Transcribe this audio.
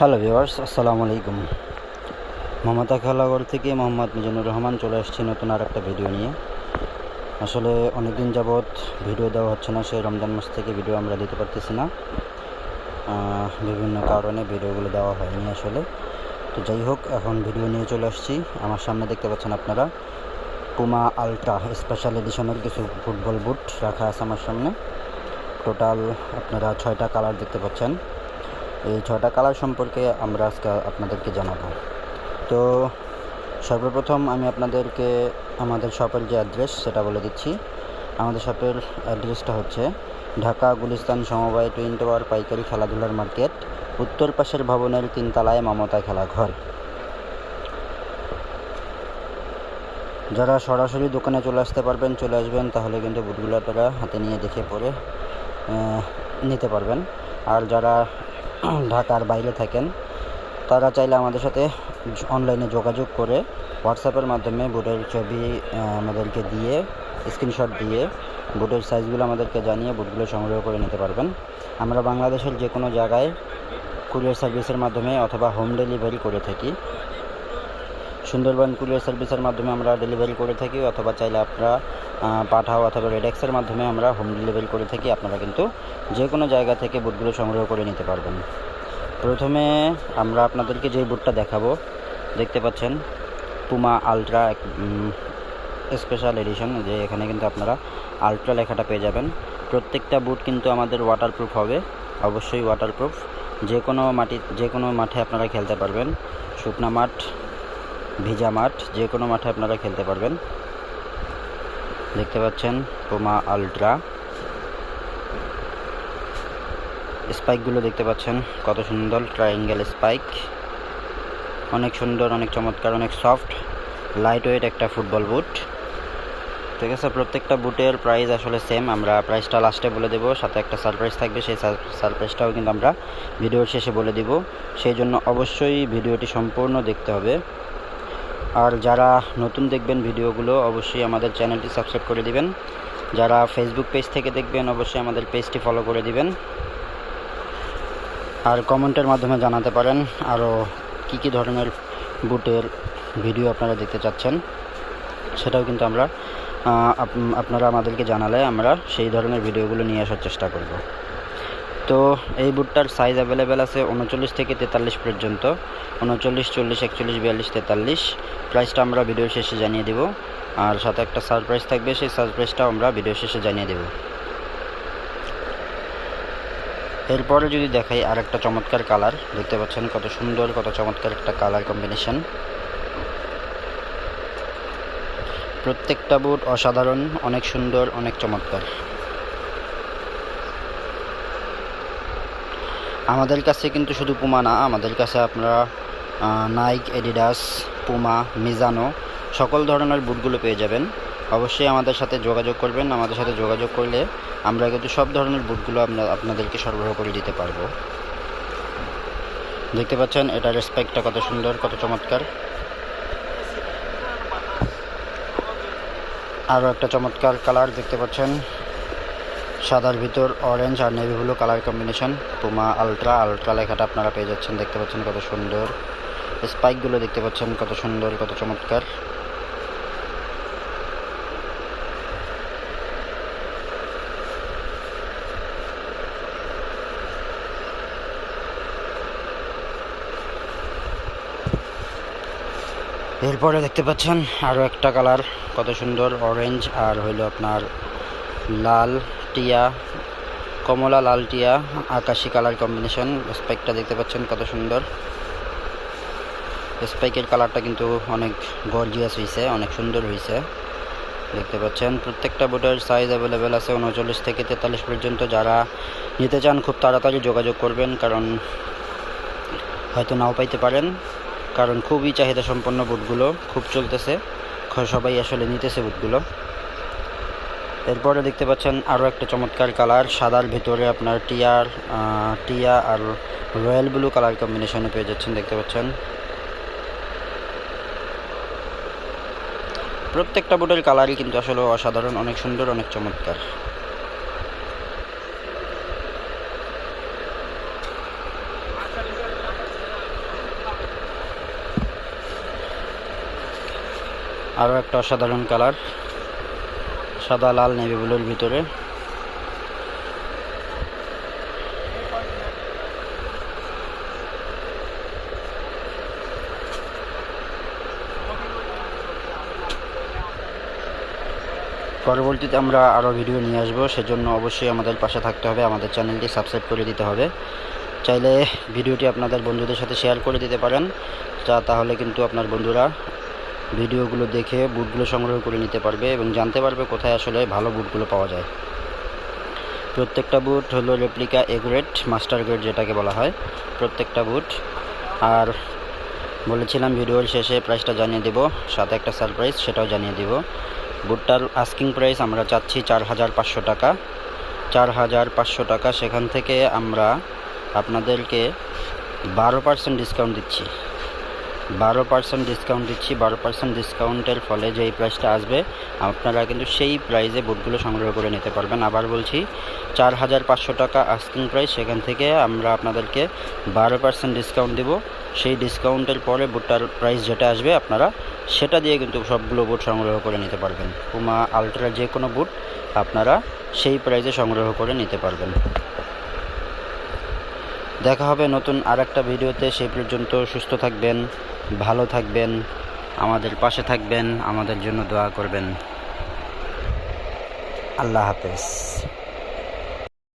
Hello viewers আসসালামু আলাইকুম। মমতা খেলাঘর থেকে মোহাম্মদ মিজানুর রহমান চলে আসছি নতুন আর একটা ভিডিও নিয়ে। আসলে অনেক দিন যাবৎ ভিডিও দেওয়া হচ্ছে না, সেই রমজান মাস থেকে ভিডিও আমরা দিতে পারতেছি না। বিভিন্ন কারণে ভিডিওগুলো দেওয়া হয়নি আসলে। তো যাই হোক, এখন ভিডিও নিয়ে চলে আসছি। আমার সামনে দেখতে পাচ্ছেন আপনারা পুমা আলট্রা স্পেশাল এডিশনের কিছু ফুটবল বুট রাখা আছে আমার সামনে। টোটাল আপনারা ছয়টা কালার দেখতে পাচ্ছেন। এই ছটা কালার সম্পর্কে আমরা আজকে আপনাদেরকে জানাব। তো সর্বপ্রথম আমি আপনাদেরকে আমাদের শপের যে অ্যাড্রেস সেটা বলে দিচ্ছি। আমাদের শপের অ্যাড্রেসটা হচ্ছে ঢাকা গুলিস্তান সমবায় টুইন টাওয়ার পাইকারি খেলাধুলার মার্কেট, উত্তর পাশের ভবনের তিনতলায় মমতা খেলাঘর যারা সরাসরি দোকানে চলে আসতে পারবেন, চলে আসবেন, তাহলে কিন্তু বুটগুলো আপনারা হাতে নিয়ে দেখে পরে নিতে পারবেন। আর যারা ঢাকার বাইরে থাকেন, তারা চাইলে আমাদের সাথে অনলাইনে যোগাযোগ করে হোয়াটসঅ্যাপের মাধ্যমে বুটের ছবি আমাদেরকে দিয়ে স্ক্রিনশট দিয়ে বুটের সাইজগুলো আমাদেরকে জানিয়ে বুটগুলো সংগ্রহ করে নিতে পারবেন। আমরা বাংলাদেশের যে কোনো জায়গায় কুরিয়ার সার্ভিসের মাধ্যমে অথবা হোম ডেলিভারি করে থাকি। সুন্দরবন কুরিয়ার সার্ভিসের মাধ্যমে আমরা ডেলিভারি করে থাকি, অথবা চাইলে আপনারা পাঠাও অথবা রেডেক্সের মাধ্যমে আমরা হোম ডেলিভারি করে থাকি, আপনারা কিন্তু যে কোনো জায়গা থেকে বুটগুলো সংগ্রহ করে নিতে পারবেন। প্রথমে আমরা আপনাদেরকে যে বুটটা দেখাবো, দেখতে পাচ্ছেন পুমা আলট্রা স্পেশাল এডিশন যে এখানে কিন্তু আপনারা আলট্রা লেখাটা পেয়ে যাবেন। প্রত্যেকটা বুট কিন্তু আমাদের ওয়াটারপ্রুফ হবে, অবশ্যই ওয়াটারপ্রুফ যে কোনো মাটি যে কোনো মাঠে আপনারা খেলতে পারবেন, শুকনা মাঠ, ভিজা মাঠ যে কোনো মাঠে আপনারা খেলতে পারবেন। দেখতে পাচ্ছেন পুমা আলট্রা স্পাইকগুলো দেখতে পাচ্ছেন, কত সুন্দর ট্রায়াঙ্গেল স্পাইক অনেক সুন্দর, অনেক চমৎকার, অনেক সফট লাইট ওয়েট একটা ফুটবল বুট ঠিক আছে, প্রত্যেকটা বুটের প্রাইস আসলে সেম আমরা প্রাইসটা লাস্টে বলে দেবো, সাথে একটা সারপ্রাইজ থাকবে, সেই সারপ্রাইজটাও কিন্তু আমরা ভিডিওর শেষে বলে দিব। সেই জন্য অবশ্যই ভিডিওটি সম্পূর্ণ দেখতে হবে। আর যারা নতুন দেখবেন ভিডিওগুলো, অবশ্যই আমাদের চ্যানেলটি সাবস্ক্রাইব করে দিবেন। যারা ফেসবুক পেজ থেকে দেখবেন, অবশ্যই আমাদের পেজটি ফলো করে দিবেন। আর কমেন্টের মাধ্যমে জানাতে পারেন আরও কী কী ধরনের বুটের ভিডিও আপনারা দেখতে চাচ্ছেন। সেটাও কিন্তু আমরা আপ- আপনারা আমাদেরকে জানালে আমরা সেই ধরনের ভিডিওগুলো নিয়ে আসার চেষ্টা করব। তো এই বুটটার সাইজ অ্যাভেলেবেল আছে উনচল্লিশ থেকে তেতাল্লিশ পর্যন্ত। উনচল্লিশ, চল্লিশ, একচল্লিশ, বিয়াল্লিশ, তেতাল্লিশ। প্রাইসটা আমরা ভিডিও শেষে জানিয়ে দেব। আর সাথে একটা সারপ্রাইজ থাকবে, সেই সারপ্রাইজটাও আমরা ভিডিও শেষে জানিয়ে দেব। এরপরে যদি দেখাই আর একটা চমৎকার কালার দেখতে পাচ্ছেন কত সুন্দর, কত চমৎকার একটা কালার কম্বিনেশন প্রত্যেকটা বুট অসাধারণ, অনেক সুন্দর, অনেক চমৎকার। আমাদের কাছে কিন্তু শুধু পুমা না, আমাদের কাছে আপনারা নাইক এডিডাস পুমা মিজানো সকল ধরনের বুটগুলো পেয়ে যাবেন। অবশ্যই আমাদের সাথে যোগাযোগ করবেন। আমাদের সাথে যোগাযোগ করলে আমরা কিন্তু সব ধরনের বুটগুলো আমরা আপনাদেরকে সরবরাহ করে দিতে পারব। দেখতে পাচ্ছেন, এটার স্পেকটা কত সুন্দর, কত চমৎকার। আরও একটা চমৎকার কালার দেখতে পাচ্ছেন। সাদার ভিতর অরেঞ্জ আর navy blue colour combination Puma ultra ultra লেখাটা আপনারা পেয়ে যাচ্ছেন, দেখতে পাচ্ছেন কত সুন্দর। স্পাইকগুলো দেখতে পাচ্ছেন কত সুন্দর, কত চমৎকার। এরপরে দেখতে পাচ্ছেন আরও একটা কালার কত সুন্দর অরেঞ্জ আর হইল আপনার লাল। টিয়া কমলা লাল টিয়া আকাশি কালার কম্বিনেশন স্পাইকটা দেখতে পাচ্ছেন কত সুন্দর। স্পাইকের কালারটা কিন্তু অনেক গর্জিয়াস হয়েছে অনেক সুন্দর হয়েছে দেখতে পাচ্ছেন, প্রত্যেকটা বোটের সাইজ অ্যাভেলেবেল আছে উনচল্লিশ থেকে তেতাল্লিশ পর্যন্ত। যারা নিতে চান, খুব তাড়াতাড়ি যোগাযোগ করবেন, কারণ হয়তো নাও পাইতে পারেন, কারণ খুবই চাহিদা সম্পন্ন বুটগুলো, খুব চলতেছে। সবাই আসলে নিতেছে বুটগুলো। এরপরে দেখতে পাচ্ছেন আরও একটা চমৎকার কালার, সাদার ভিতরে আপনার টিয়ার টিয়া আর রয়্যাল ব্লু কালার কম্বিনেশনে পেয়ে যাচ্ছেন দেখতে পাচ্ছেন। প্রত্যেকটা বোর্ডের কালারই কিন্তু আসলে অসাধারণ, অনেক সুন্দর, অনেক চমৎকার। আরও একটা অসাধারণ কালার। সাদা, লাল, নেভি ভিতরে। পরবর্তীতে আমরা আরও ভিডিও নিয়ে আসব, সেজন্য অবশ্যই আমাদের পাশে থাকতে হবে, আমাদের চ্যানেলটি সাবস্ক্রাইব করে দিতে হবে। চাইলে ভিডিওটি আপনাদের বন্ধুদের সাথে শেয়ার করে দিতে পারেন, যা তাহলে কিন্তু আপনার বন্ধুরা ভিডিওগুলো দেখে বুটগুলো সংগ্রহ করে নিতে পারবে এবং জানতে পারবে কোথায় আসলে ভালো বুটগুলো পাওয়া যায়। প্রত্যেকটা বুট হলো replica A grade master grade যেটাকে বলা হয়, প্রত্যেকটা বুট আর বলেছিলাম ভিডিওর শেষে প্রাইসটা জানিয়ে দেব, সাথে একটা সারপ্রাইজ সেটাও জানিয়ে দেব। বুটটার আস্কিং প্রাইস আমরা চাচ্ছি চার হাজার পাঁচশো টাকা। চার হাজার পাঁচশো টাকা, সেখান থেকে আমরা আপনাদেরকে বারো পার্সেন্ট ডিসকাউন্ট দিচ্ছি। বারো পার্সেন্ট ডিসকাউন্ট দিচ্ছি। বারো পার্সেন্ট ডিসকাউন্টের ফলে যেই প্রাইসটা আসবে, আপনারা কিন্তু সেই প্রাইসে বুটগুলো সংগ্রহ করে নিতে পারবেন। আবার বলছি, চার হাজার পাঁচশো টাকা আস্কিং প্রাইস সেখান থেকে আমরা আপনাদেরকে বারো পার্সেন্ট ডিসকাউন্ট দেবো। সেই ডিসকাউন্টের পরে বুটটার প্রাইস যেটা আসবে, আপনারা সেটা দিয়ে কিন্তু সবগুলো বুট সংগ্রহ করে নিতে পারবেন। পুমা আলট্রা যে কোনো বুট আপনারা সেই প্রাইসে সংগ্রহ করে নিতে পারবেন। দেখা হবে নতুন আর একটা ভিডিওতে। সেই পর্যন্ত সুস্থ থাকবেন, ভালো থাকবেন, আমাদের পাশে থাকবেন, আমাদের জন্য দোয়া করবেন। আল্লাহ হাফেজ।